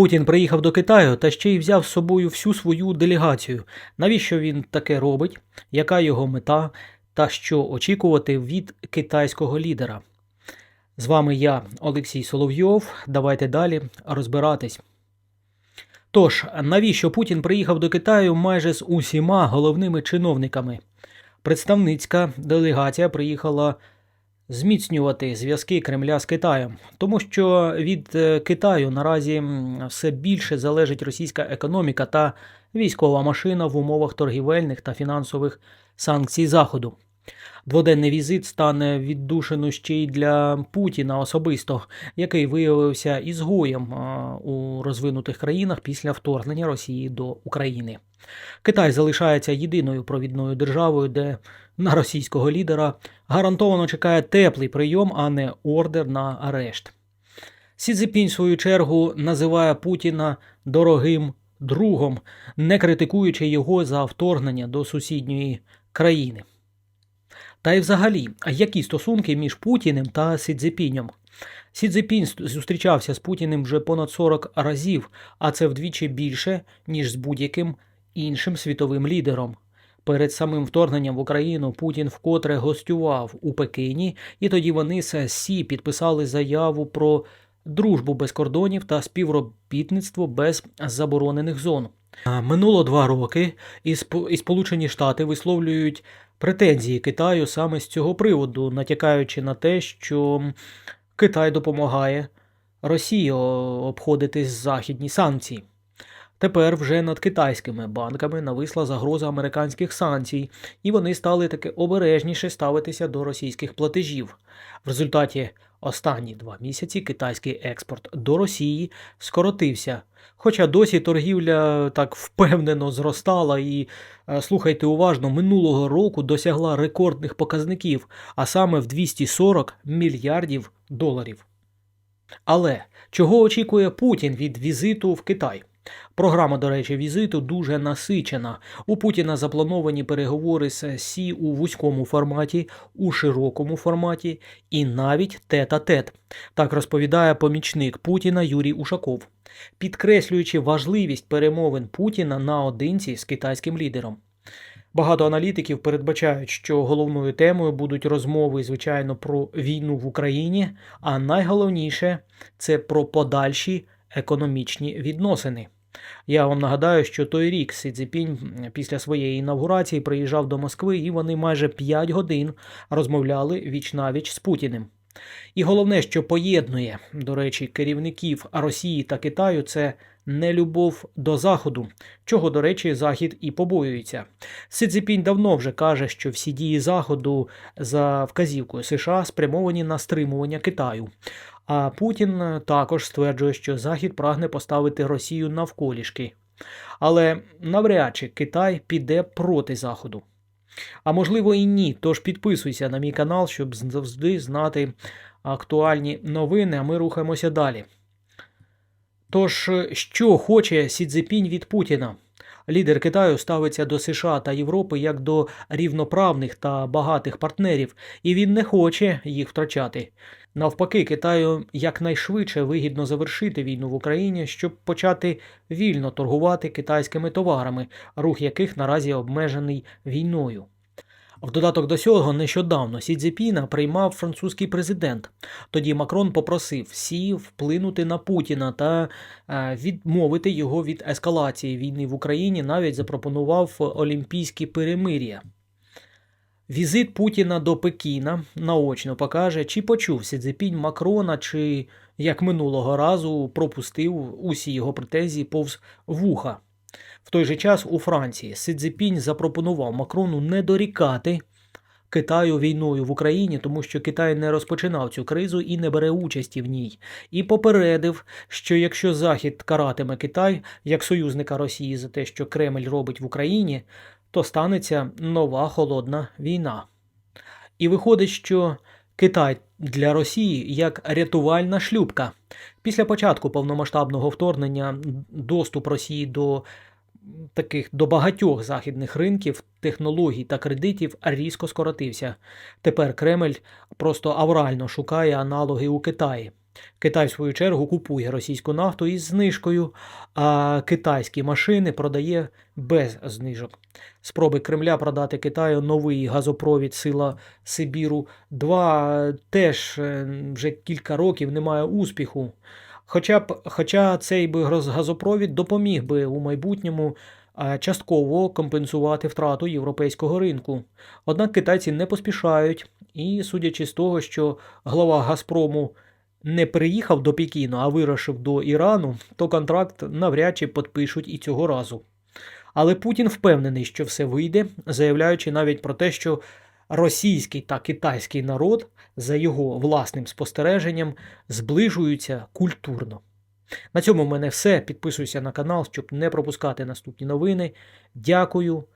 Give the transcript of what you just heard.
Путін приїхав до Китаю та ще й взяв з собою всю свою делегацію. Навіщо він таке робить? Яка його мета та що очікувати від китайського лідера? З вами я, Олексій Соловйов. Давайте далі розбиратись. Тож, навіщо Путін приїхав до Китаю майже з усіма головними чиновниками? Представницька делегація приїхала зміцнювати зв'язки Кремля з Китаєм, тому що від е, Китаю наразі все більше залежить російська економіка та військова машина в умовах торгівельних та фінансових санкцій Заходу. Дводенний візит стане віддушину ще й для Путіна особисто, який виявився ізгоєм у розвинутих країнах після вторгнення Росії до України. Китай залишається єдиною провідною державою, де на російського лідера гарантовано чекає теплий прийом, а не ордер на арешт. Сі Цзіпінь, в свою чергу, називає Путіна дорогим другом, не критикуючи його за вторгнення до сусідньої країни. Та й взагалі, які стосунки між Путіним та Сі Цзіпінем? Сі Цзіпінь зустрічався з Путіним вже понад 40 разів, а це вдвічі більше, ніж з будь-яким іншим світовим лідером. Перед самим вторгненням в Україну Путін вкотре гостював у Пекині, і тоді вони з Сі підписали заяву про дружбу без кордонів та співробітництво без заборонених зон. Минуло два роки, і Сполучені Штати висловлюють претензії Китаю саме з цього приводу, натякаючи на те, що Китай допомагає Росії обходити західні санкції. Тепер вже над китайськими банками нависла загроза американських санкцій, і вони стали таки обережніше ставитися до російських платежів. В результаті останні два місяці китайський експорт до Росії скоротився. Хоча досі торгівля так впевнено зростала і, е, слухайте уважно, минулого року досягла рекордних показників, а саме в 240 мільярдів доларів. Але чого очікує Путін від візиту в Китай? Програма, до речі, візиту дуже насичена. У Путіна заплановані переговори з Сі у вузькому форматі, у широкому форматі і навіть тет-а-тет. Так розповідає помічник Путіна Юрій Ушаков, підкреслюючи важливість перемовин Путіна наодинці з китайським лідером. Багато аналітиків передбачають, що головною темою будуть розмови, звичайно, про війну в Україні, а найголовніше це про подальші економічні відносини. Я вам нагадаю, що той рік Сі Цзіпінь після своєї інавгурації приїжджав до Москви, і вони майже 5 годин розмовляли віч-навіч з Путіним. І головне, що поєднує, до речі, керівників Росії та Китаю, це нелюбов до Заходу, чого, до речі, Захід і побоюється. Си Цзіпінь давно вже каже, що всі дії Заходу за вказівкою США спрямовані на стримування Китаю. А Путін е, також стверджує, що Захід прагне поставити Росію навколішки. Але навряд чи Китай піде проти Заходу. А можливо і ні. Тож підписуйся на мій канал, щоб завжди знати актуальні новини, а ми рухаємося далі. Тож, е, що хоче Сі Цзіпінь від Путіна? Лідер Китаю ставиться до США та Європи як до рівноправних та багатих партнерів, і він не хоче їх втрачати. Навпаки, Китаю якнайшвидше вигідно завершити війну в Україні, щоб почати вільно торгувати китайськими товарами, рух яких наразі обмежений війною. В додаток до цього нещодавно Сі Цзіпіна приймав французький президент. Тоді Макрон попросив Сі вплинути на Путіна та е, відмовити його від ескалації війни в Україні, навіть запропонував олімпійські перемир'я. Візит Путіна до Пекіна наочно покаже, чи почув Сі Цзіпінь Макрона, чи, як минулого разу, пропустив усі його претензії повз вуха. В той же час у Франції Си запропонував Макрону не дорікати Китаю війною в Україні, тому що Китай не розпочинав цю кризу і не бере участі в ній, і попередив, що якщо Захід каратиме Китай як союзника Росії за те, що Кремль робить в Україні, то станеться нова холодна війна. І виходить, що Китай для Росії як рятувальна шлюпка. Після початку повномасштабного вторгнення доступ Росії до таких до багатьох західних ринків, технологій та кредитів різко скоротився. Тепер Кремль просто аврально шукає аналоги у Китаї. Китай, в свою чергу, купує російську нафту із знижкою, а китайські машини продає без знижок. Спроби Кремля продати Китаю новий газопровід Сила Сибіру 2 теж е, вже кілька років немає успіху. Хоча б, хоча цей би газопровід допоміг би у майбутньому частково компенсувати втрату європейського ринку. Однак китайці не поспішають, і судячи з того, що глава Газпрому не приїхав до Пекіну, а вирушив до Ірану, то контракт навряд чи підпишуть і цього разу. Але Путін впевнений, що все вийде, заявляючи навіть про те, що російський та китайський народ, за його власним спостереженням, зближуються культурно. На цьому в мене все. Підписуйся на канал, щоб не пропускати наступні новини. Дякую